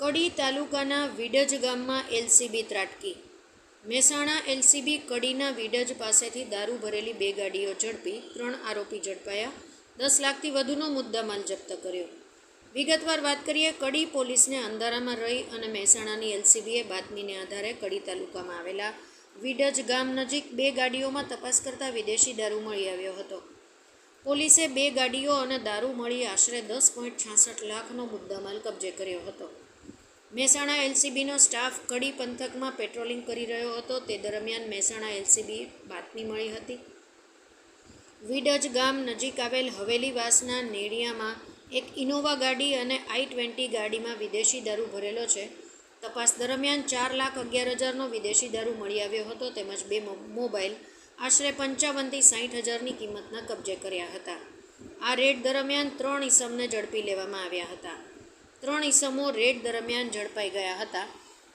કડી તાલુકાના વિડજ ગામમાં એલસીબી ત્રાટકી. મહેસાણા એલસીબી કડીના વિડજ પાસેથી દારૂ ભરેલી બે ગાડીઓ ઝડપી, ત્રણ આરોપી ઝડપાયા, દસ લાખથી વધુનો મુદ્દામાલ જપ્ત કર્યો. વિગતવાર વાત કરીએ, કડી પોલીસને અંધારામાં રહી અને મહેસાણાની એલસીબીએ બાતમીને આધારે કડી તાલુકામાં આવેલા વિડજ ગામ નજીક બે ગાડીઓમાં તપાસ કરતા વિદેશી દારૂ મળી આવ્યો હતો. પોલીસે બે ગાડીઓ અને દારૂ મળી આશરે દસ પોઈન્ટ છાસઠ લાખનો મુદ્દામાલ કબજે કર્યો હતો. મહેસાણા એલસીબીનો સ્ટાફ કડી પંથકમાં પેટ્રોલિંગ કરી રહ્યો હતો. તે દરમિયાન મહેસાણા એલસીબી બાતમી મળી હતી. વિડજ ગામ નજીક આવેલ હવેલીવાસના નેડિયામાં એક ઇનોવા ગાડી અને આઈ ટ્વેન્ટી ગાડીમાં વિદેશી દારૂ ભરેલો છે. તપાસ દરમિયાન ચાર લાખ અગિયાર હજારનો વિદેશી દારૂ મળી આવ્યો હતો. તેમજ બે મોબાઈલ આશરે પંચાવનથી સાઠ હજારની કિંમતના કબજે કર્યા હતા. આ રેડ દરમિયાન ત્રણ ઈસમને ઝડપી લેવામાં આવ્યા હતા. ત્રણ ઈસમો રેડ દરમિયાન ઝડપાઈ ગયા હતા.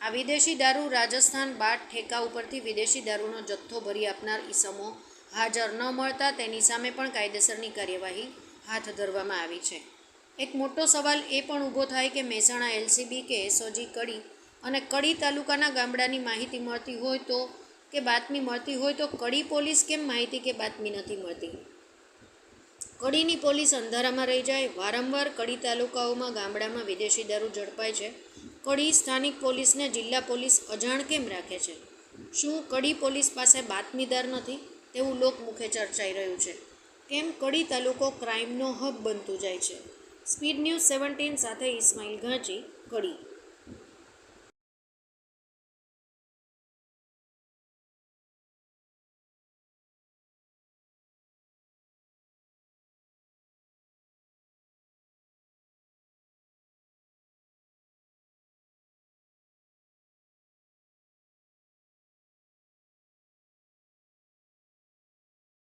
આ વિદેશી દારૂ રાજસ્થાન બાદ ઠેકા ઉપરથી વિદેશી દારૂનો જથ્થો ભરી આપનાર ઈસમો હાજર ન મળતા તેની સામે પણ કાયદેસરની કાર્યવાહી હાથ ધરવામાં આવી છે. એક મોટો સવાલ એ પણ ઊભો થાય કે મહેસાણા એલસીબી કે એસઓજી કડી અને કડી તાલુકાના ગામડાની માહિતી મળતી હોય તો કે બાતમી મળતી હોય તો કડી પોલીસ કેમ માહિતી કે બાતમી નથી મળતી? કડીની પોલીસ અંધારામાં રહી જાય, વારંવાર કડી તાલુકાઓમાં, ગામડામાં વિદેશી દારૂ ઝડપાય છે. કડી સ્થાનિક પોલીસને જિલ્લા પોલીસ અજાણ કેમ રાખે છે? શું કડી પોલીસ પાસે બાતમીદાર નથી? તેવું લોકમુખે ચર્ચાઈ રહ્યું છે. કેમ કડી તાલુકો ક્રાઇમનો હબ બનતું જાય છે? સ્પીડ ન્યૂઝ સેવન્ટીન સાથે ઇસ્માઇલ ઘાંચી, કડી